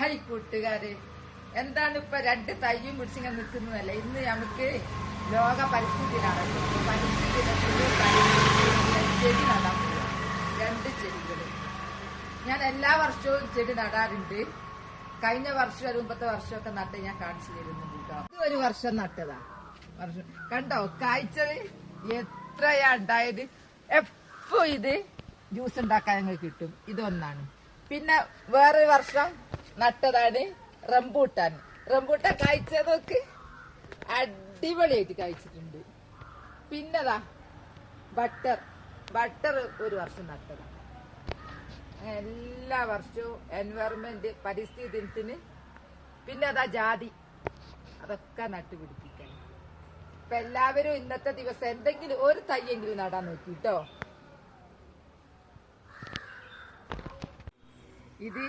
High കൂട്ടുകാര് എന്താണ് ഇപ്പൊ രണ്ട് തയ്യും പിടിച്ചിങ്ങനെ നിൽക്കുന്നതല്ലേ ഇന്ന് നമുക്ക് ലോക പരിസ്ഥിതി പരിസ്ഥിതി ചെടി നടാൻ. രണ്ട് ചെടികൾ. ഞാൻ എല്ലാ വർഷവും ചെടി നടാറുണ്ട്. കഴിഞ്ഞ വർഷം ഒരു മുമ്പത്തെ വർഷമൊക്കെ നട്ട് ഞാൻ കാണിച്ചു തരുന്നുണ്ട് ഒരു വർഷം നട്ടതാ. വർഷം കണ്ടോ? കായ്ച്ചത് എത്രയാ ഉണ്ടായത്? എപ്പോ ഇത് ജ്യൂസ് ഉണ്ടാക്കാൻ ഞങ്ങൾ കിട്ടും? ഇതൊന്നാണ്. പിന്നെ വേറൊരു വർഷം നട്ടതാണ് റംബൂട്ടാൻ. റംബൂട്ടാൻ നോക്ക്. അടിപൊളിയായിട്ട് കായ്ച്ചിട്ടുണ്ട്. പിന്നതാ ബട്ടർ. ബട്ടർ ഒരു വർഷം നട്ടതാണ് എല്ലാ വർഷവും എൻവയറമെന്റ് പരിസ്ഥിതി ദിനത്തിന്. പിന്നെ അതാ ജാതി. അതൊക്കെ നട്ടുപിടിപ്പിക്കണം ഇപ്പൊ എല്ലാവരും ഇന്നത്തെ ദിവസം എന്തെങ്കിലും ഒരു തയ്യെങ്കിലും നടാൻ നോക്കി കേട്ടോ ഇത്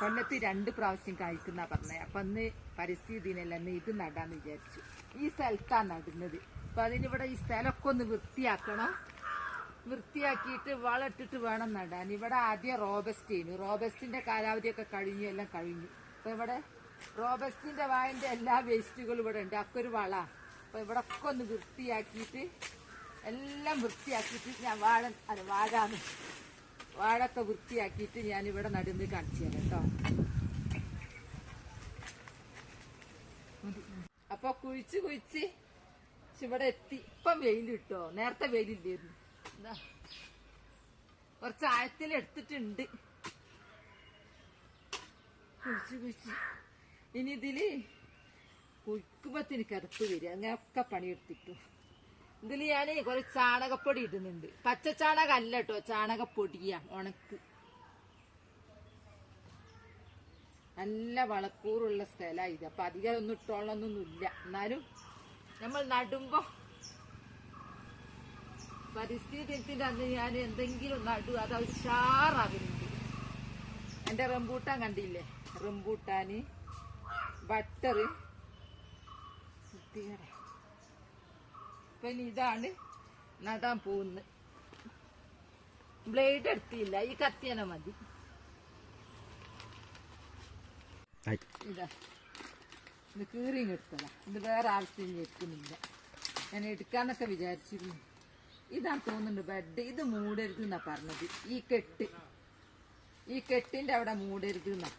കൊല്ലത്ത് രണ്ട് പ്രാവശ്യം കായ്ക്കുന്ന പറഞ്ഞത് അപ്പൊ അന്ന് പരിസ്ഥിതി ദിനല്ലെന്ന് ഇത് നടാന്ന് വിചാരിച്ചു. ഈ സ്ഥലത്താണ് നടുന്നത്. അപ്പൊ അതിനിവിടെ ഈ സ്ഥലമൊക്കെ ഒന്ന് വൃത്തിയാക്കണം. വൃത്തിയാക്കിയിട്ട് വളമിട്ടിട്ട് വേണം നടാൻ. ഇവിടെ ആദ്യം റോബസ്റ്റേനു റോബസ്റ്റിന്റെ കാലാവധിയൊക്കെ കഴിഞ്ഞു എല്ലാം കഴിഞ്ഞു. അപ്പൊ ഇവിടെ റോബസ്റ്റിന്റെ വായന്റെ എല്ലാ വേസ്റ്റുകളും ഇവിടെ ഉണ്ട്. ഒക്കെ ഒരു വള. അപ്പൊ ഇവിടെ ഒക്കെ ഒന്ന് വൃത്തിയാക്കിയിട്ട് എല്ലാം വൃത്തിയാക്കിയിട്ട് ഞാൻ വാഴ വാഴാന്ന് വാഴൊക്കെ വൃത്തിയാക്കിയിട്ട് ഞാൻ ഇവിടെ നടുന്ന് കാണിച്ചു തരാം കേട്ടോ. അപ്പൊ കുഴിച്ച് കുഴിച്ച് ഇവിടെ എത്തി. ഇപ്പം വെയിൽ കിട്ടോ? നേരത്തെ വെയിലില്ലായിരുന്നു. കുറച്ച് ആഴത്തിൽ എടുത്തിട്ടുണ്ട്. കുഴിച്ച് കുഴിച്ച്. ഇനി ഇതിൽ കുഴിക്കുമ്പോ കുഴിക്കുമ്പത്തിന് അടുത്ത് വരിക. അങ്ങനെയൊക്കെ പണിയെടുത്തിട്ടു. ഇതിൽ ഞാൻ കുറച്ച് ചാണകപ്പൊടി ഇടുന്നുണ്ട്. പച്ച ചാണകം അല്ല കേട്ടോ ചാണകപ്പൊടിയാ ഉണക്ക് നല്ല വളക്കൂറുള്ള സ്ഥലമാണ് ഇത്. അപ്പൊ അധികം ഒന്നും ഇട്ടോളൊന്നൊന്നുമില്ല എന്നാലും നമ്മൾ നടുമ്പോ പരിസ്ഥിതി ദിനത്തിന്റെ അന്ന് ഞാൻ എന്തെങ്കിലും നടു അത് ഉഷാറാകുന്നുണ്ട്. എന്റെ റംബൂട്ടാൻ കണ്ടില്ലേ? റംബൂട്ടാന് ബട്ടർ ഇനി ഇതാണ് നടാൻ പോകുന്നത്. ബ്ലേഡ് എടുത്തില്ല. ഈ കത്തിയന മതി. ഇതാ. ഇത് കീറിങ് എടുത്തതാ. ഇത് വേറെ ആവശ്യം എടുക്കുന്നില്ല. ഞാൻ എടുക്കാന്നൊക്കെ വിചാരിച്ചിരുന്നു. ഇതാ തോന്നുന്നുണ്ട് ബെഡ് ഇത് മൂടരുത് എന്നാ പറഞ്ഞത്. ഈ കെട്ട്. ഈ കെട്ടിന്റെ അവിടെ മൂടരുത് എന്നാ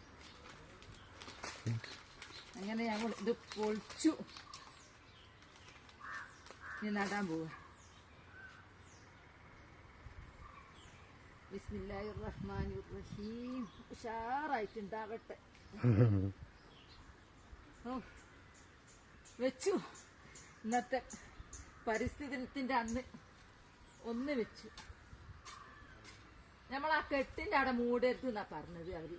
അങ്ങനെ ഞങ്ങൾ ഇത് പൊളിച്ചു. ഇനി നടാൻ പോവാ. ബിസ്മില്ലാഹിർ റഹ്മാനിർ റഹീം ഉഷാറായിട്ടുണ്ടാവട്ടെ വെച്ചു. ഇന്നത്തെ പരിസ്ഥിതിത്തിന്റെ അന്ന് ഒന്ന് വെച്ചു. നമ്മൾ ആ കെട്ടിന്റെ അവിടെ മൂടരുത് എന്നാ പറഞ്ഞത് അവർ.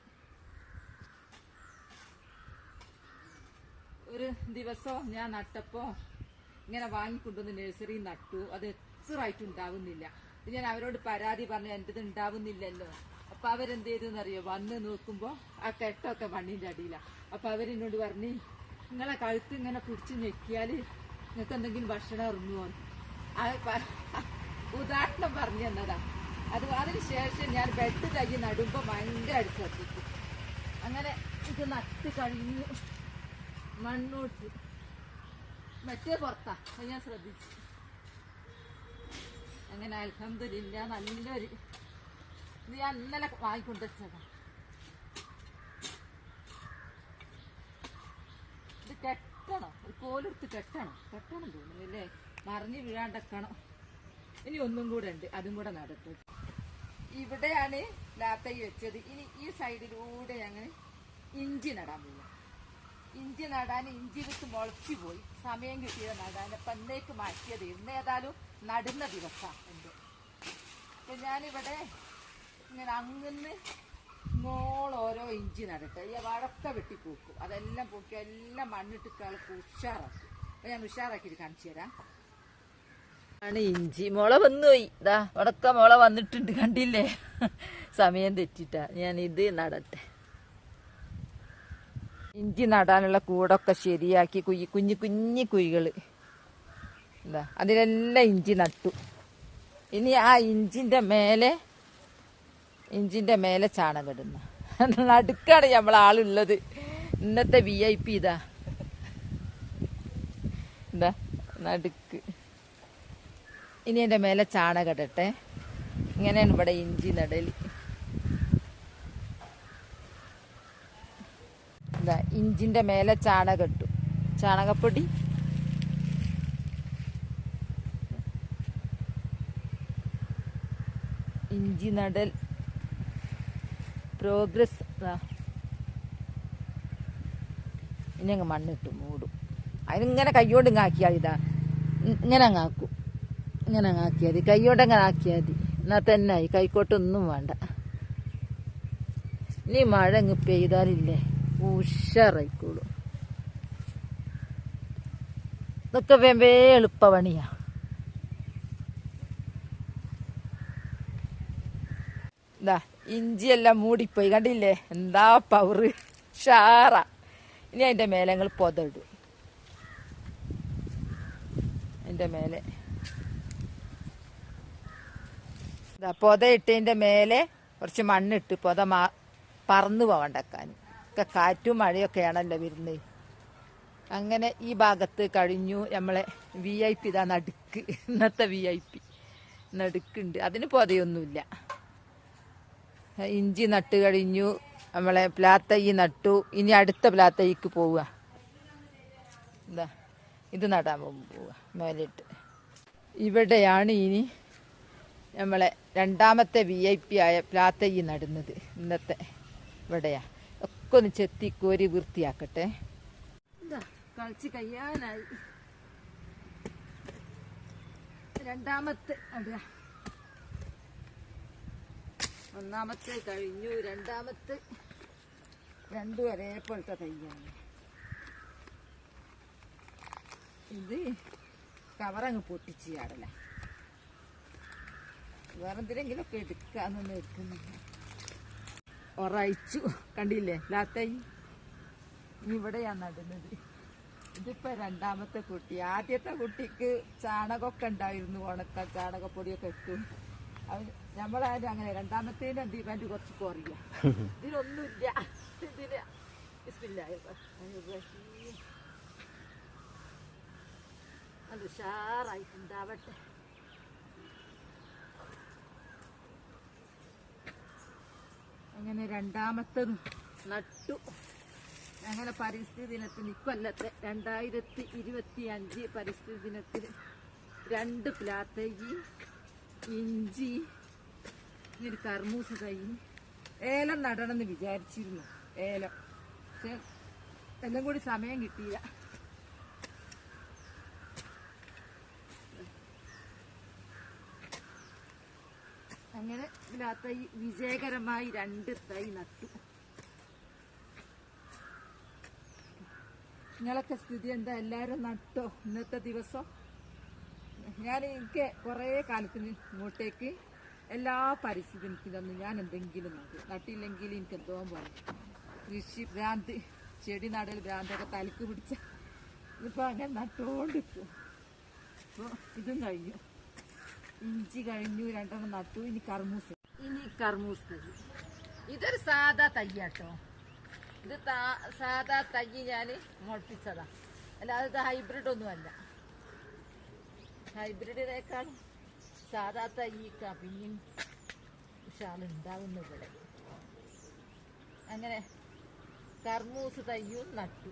ഒരു ദിവസം ഞാൻ നട്ടപ്പോ ഇങ്ങനെ വാങ്ങിക്കൊണ്ടുവന്ന് നഴ്സറി നട്ടു. അത് എത്ര ആയിട്ട് ഉണ്ടാവുന്നില്ല. ഞാൻ അവരോട് പരാതി പറഞ്ഞു എന്റേത് ഉണ്ടാവുന്നില്ലല്ലോ. അപ്പൊ അവരെന്ത് ചെയ്തെന്നറിയോ? വന്ന് നോക്കുമ്പോ ആ കെട്ടൊക്കെ മണ്ണിന്റെ അടിയിലാ. അപ്പൊ അവരെന്നോട് പറഞ്ഞു നിങ്ങളെ കഴുത്ത് ഇങ്ങനെ പിടിച്ച് ഞെക്കിയാൽ നിങ്ങൾക്ക് എന്തെങ്കിലും ഭക്ഷണം ഇറങ്ങുമോ ഉദാഹരണം പറഞ്ഞു തന്നതാ. അത് അതിനുശേഷം ഞാൻ ബെഡ് തൈ നടുമ്പോ ഭയങ്കര ശ്രദ്ധിക്കും അങ്ങനെ ഇത് നട്ട് കഴിഞ്ഞു. മണ്ണോട്ട് മറ്റേ പുറത്താ. ഞാൻ ശ്രദ്ധിച്ചു. അങ്ങനെ അലഹമില്ല നല്ലൊരു ഇത് ഞാൻ ഇന്നലെ വാങ്ങിക്കൊണ്ടുവച്ചതാ ഇത് കെട്ടണം. ഒരു കോലെടുത്ത് കെട്ടണം. കെട്ടണം തോന്നുന്നു അല്ലേ? മറിഞ്ഞ് വീഴാണ്ടക്കണം ഇനി ഒന്നും കൂടെ ഉണ്ട്. അതും കൂടെ നടത്തു. ഇവിടെയാണ് ലാത്തൈ വെച്ചത്. ഇനി ഈ സൈഡിലൂടെ ഞങ്ങൾ ഇഞ്ചി നടാൻ പോകും ഇഞ്ചി നടാൻ ഇഞ്ചി വിത്ത് മുളച്ചു പോയി. സമയം കിട്ടിയത് നടാൻ പന്നേക്ക് എന്നേക്ക് മാറ്റിയത്. ഇന്ന് ഏതായാലും നടുന്ന ദിവസമാണ് എന്റെ അപ്പൊ ഞാനിവിടെ ഇങ്ങനെ അങ്ങന്ന് മോളോരോ ഇഞ്ചി നടട്ടെ. ഈ വഴക്ക വെട്ടി പൂക്കും. അതെല്ലാം പൂക്കി എല്ലാം മണ്ണിട്ട് കളക്ക് ഉഷാറാക്കും. അപ്പൊ ഞാൻ ഉഷാറാക്കിയിട്ട് കാണിച്ചു തരാം. ആണ് ഇഞ്ചി. മുള വന്നുപോയി. ഇതാ വടക്ക മുള വന്നിട്ടുണ്ട്. കണ്ടില്ലേ? സമയം തെറ്റിട്ടാ. ഞാൻ ഇത് നടട്ടെ. ഇഞ്ചി നടാനുള്ള കൂടൊക്കെ ശരിയാക്കി കുയി കുഞ്ഞു കുഞ്ഞി കുഴികൾ എന്താ അതിലെല്ലാം ഇഞ്ചി നട്ടു. ഇനി ആ ഇഞ്ചിന്റെ മേലെ ഇഞ്ചിന്റെ മേലെ ചാണകം ഇടുന്ന. നടുക്കാണ് നമ്മളാളുള്ളത് ഇന്നത്തെ വി ഐ പി ഇതാ. എന്താ നടുക്ക്. ഇനി എന്റെ മേലെ ചാണകം ഇടട്ടെ. ഇങ്ങനെയാണ് ഇവിടെ ഇഞ്ചി നടൽ. എന്താ ഇഞ്ചിന്റെ മേലെ ചാണകം ഇട്ടു ചാണകപ്പൊടി. ഇഞ്ചി നടൽ. പ്രോഗ്രസ്. ഇനി അങ്ങ് മണ്ണിട്ട് മൂടും. അതിനിങ്ങനെ കൈകൊണ്ട് ഇങ്ങാക്കിയാൽ ഇതാ ഇങ്ങനെ അങ്ങാക്കും ഇങ്ങനെ അങ്ങാക്കിയാൽ മതി. കൈകൊണ്ട് അങ്ങനെ ആക്കിയാൽ മതി. എന്നാൽ തന്നെ ആയി. കൈക്കോട്ടൊന്നും വേണ്ട. ഇനി മഴ അങ്ങ് പെയ്താലില്ലേ? ഉഷാറായിക്കോളും. ഇതൊക്കെ വേമ്പേ എളുപ്പ പണിയാ എന്താ ഇഞ്ചിയെല്ലാം മൂടിപ്പോയി കണ്ടില്ലേ? എന്താ പവർ ഷാറ ഇനി അതിന്റെ മേലെ ഞങ്ങൾ പൊതയിടും അതിന്റെ മേലെ. ഇതാ പൊത മേലെ കുറച്ച് മണ്ണിട്ട് പൊത മാ പറന്നു പോകണ്ടക്കാൻ ഒക്കെ കാറ്റും മഴയൊക്കെയാണല്ലോ വരുന്നത് അങ്ങനെ ഈ ഭാഗത്ത് കഴിഞ്ഞു നമ്മളെ വി ഐ പി ഇതാ നടുക്ക്. ഇന്നത്തെ വി ഐ പി നടുക്കുണ്ട്. അതിന് പൊതയൊന്നുമില്ല. ഇഞ്ചി നട്ട് കഴിഞ്ഞു. നമ്മളെ പ്ലാത്തയ്യ് നട്ടു. ഇനി അടുത്ത പ്ലാത്തയ്ക്ക് പോവുക. എന്താ ഇത് നടാൻ പോവുക. മേലിട്ട്. ഇവിടെയാണ് ഇനി നമ്മളെ രണ്ടാമത്തെ വി ഐ പി ആയ പ്ലാത്തയ്യ് നടുന്നത്. ഇന്നത്തെ ഇവിടെയാ. ഒക്കെ ചെത്തി കോരി വൃത്തിയാക്കട്ടെ കളിച്ച് കഴിയാനായി. രണ്ടാമത്തെ ഒന്നാമത്തെ കഴിഞ്ഞു രണ്ടാമത്തെ. രണ്ടും ഒരേപോലത്തെ തയ്യാണ്. ഇത് കവറങ്ങ് പൊട്ടിച്ച് ചാടല. വേറെ എന്തിനെങ്കിലുമൊക്കെ എടുക്കാന്നൊന്നും എടുക്കുന്നില്ല ഒറയിച്ചു കണ്ടില്ലേ? ലാത്തൈ ഇവിടെയാണ് നടുന്നത്. ഇതിപ്പോ രണ്ടാമത്തെ കുട്ടി. ആദ്യത്തെ കുട്ടിക്ക് ചാണകമൊക്കെ ഉണ്ടായിരുന്നു ഉണക്ക ചാണകപ്പൊടിയൊക്കെ ഇട്ടു. നമ്മളാരും അങ്ങനെ രണ്ടാമത്തേന് ഡിമാൻഡ് കുറച്ച് കുറയ. ഇതിനൊന്നുമില്ല. ഇതിന്. അത് ഉഷാറായിട്ടുണ്ടാവട്ടെ അങ്ങനെ രണ്ടാമത്തത് നട്ടു. അങ്ങനെ പരിസ്ഥിതി ദിനത്തിൽ ഇക്കൊല്ലത്തെ രണ്ടായിരത്തി ഇരുപത്തി അഞ്ച് പരിസ്ഥിതി ദിനത്തിൽ രണ്ട് പ്ലാത്തകി ഇഞ്ചി ഒരു കർമൂസ തൈ ഏലം നടണമെന്ന് വിചാരിച്ചിരുന്നു. ഏലം. പക്ഷെ എല്ലാം കൂടി സമയം കിട്ടിയില്ല. അങ്ങനെ പ്ലാത്തൈ വിജയകരമായി രണ്ട് തൈ നട്ടു. നിങ്ങളൊക്കെ സ്ഥിതി എന്താ? എല്ലാവരും നട്ടോ ഇന്നത്തെ ദിവസം? ഞാൻ എനിക്ക് കുറേ കാലത്തിന് ഇങ്ങോട്ടേക്ക് എല്ലാ പരിസ്ഥിതി ഇതൊന്നും ഞാൻ എന്തെങ്കിലും നട്ടു. നട്ടില്ലെങ്കിൽ എനിക്ക് എന്തോ പോലെ കൃഷി ഭ്രാന്ത് ചെടി നടൽ ഭ്രാന്തൊക്കെ തലക്ക് പിടിച്ച ഇതിപ്പോൾ അങ്ങനെ നട്ടോണ്ടിരിക്കും അപ്പോൾ ഇതും കഴിഞ്ഞു. ഇഞ്ചി കഴിഞ്ഞു രണ്ടെണ്ണം നട്ടു ഇനി കർമൂസ്. ഇനി കർമൂസ് തൈ. ഇതൊരു സാധാ തയ്യാട്ടോ. ഇത് സാധാ തൈ ഞാൻ മുളപ്പിച്ചതാ. അല്ലാതെ ഇത് ഹൈബ്രിഡ് ഒന്നുമല്ല ഹൈബ്രിഡിനേക്കാൾ സാധാ തൈക്ക പിന്നെയും ഉഷാളുണ്ടാവുന്നു ഇവിടെ. അങ്ങനെ കർമൂസ് തയ്യും നട്ടു.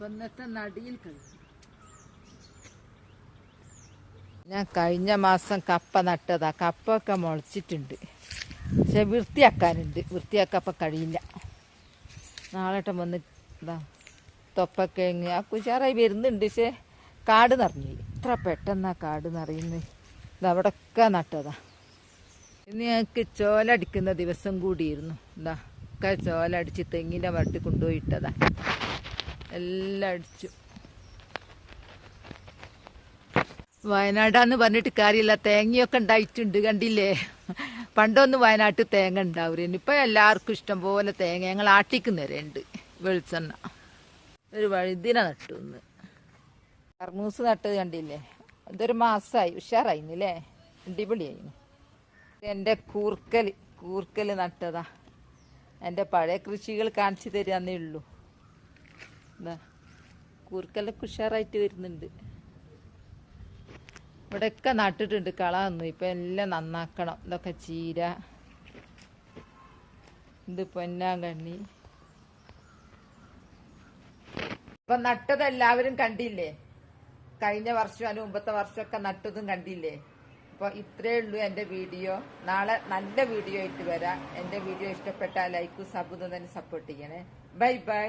ഇപ്പൊ നടിയിൽ ഞാൻ കഴിഞ്ഞ മാസം കപ്പ നട്ടതാ. കപ്പൊക്കെ മുളച്ചിട്ടുണ്ട്. പക്ഷെ വൃത്തിയാക്കാനുണ്ട്. വൃത്തിയാക്കാൻ കഴിയില്ല. നാളെ വന്ന് ഇതാ തൊപ്പക്കിഴങ്ങ് ആ കുശാറായി വരുന്നുണ്ട്. പക്ഷെ കാട് നിറഞ്ഞു ഇത്ര പെട്ടെന്നാ കാട് നിറയുന്നത് ഇത് അവിടെയൊക്കെ നട്ടതാ. ഇന്ന് ഞങ്ങൾക്ക് ചോലടിക്കുന്ന ദിവസം കൂടിയിരുന്നു. എന്താ ഒക്കെ ചോലടിച്ച് തെങ്ങിന്റെ വട്ടി കൊണ്ടുപോയി ഇട്ടതാ. എല്ലാം അടിച്ചു. വയനാടാന്ന് പറഞ്ഞിട്ട് കാര്യമില്ല. തേങ്ങയൊക്കെ ഉണ്ടായിട്ടുണ്ട് കണ്ടില്ലേ? പണ്ടൊന്നും വയനാട്ടിൽ തേങ്ങ ഉണ്ടാവില്ല ഇപ്പം എല്ലാവർക്കും ഇഷ്ടം പോലെ തേങ്ങ ഞങ്ങൾ ആട്ടിക്കുന്നവരുണ്ട് വെളിച്ചെണ്ണ. ഒരു വഴുതിന നട്ടു ഒന്ന് കർമൂസ് നട്ടത് കണ്ടില്ലേ? ഇതൊരു മാസമായി ഉഷാറായിന്നല്ലേ? അടിപൊളിയായിരുന്നു എന്റെ കൂർക്കൽ കൂർക്കൽ നട്ടതാ. എന്റെ പഴയ കൃഷികൾ കാണിച്ചു തരാന്നേ ഉള്ളൂ. എന്താ കൂർക്കലൊക്കെ ഉഷാറായിട്ട് വരുന്നുണ്ട്. ഇവിടെയൊക്കെ നട്ടിട്ടുണ്ട് കള വന്നു ഇപ്പം എല്ലാം നന്നാക്കണം. ഇതൊക്കെ ചീര ഇത് പൊന്നാങ്കണ്ണി. ഇപ്പൊ നട്ടത് എല്ലാവരും കണ്ടില്ലേ? കഴിഞ്ഞ വർഷം അതിന് മുമ്പത്തെ വർഷമൊക്കെ നട്ടതും കണ്ടില്ലേ? അപ്പൊ ഇത്രേ ഉള്ളൂ എന്റെ വീഡിയോ. നാളെ നല്ല വീഡിയോ ആയിട്ട് വരാം. എന്റെ വീഡിയോ ഇഷ്ടപ്പെട്ടാൽ ലൈക്കും സബും തന്നെ സപ്പോർട്ട് ചെയ്യണേ. Bye bye.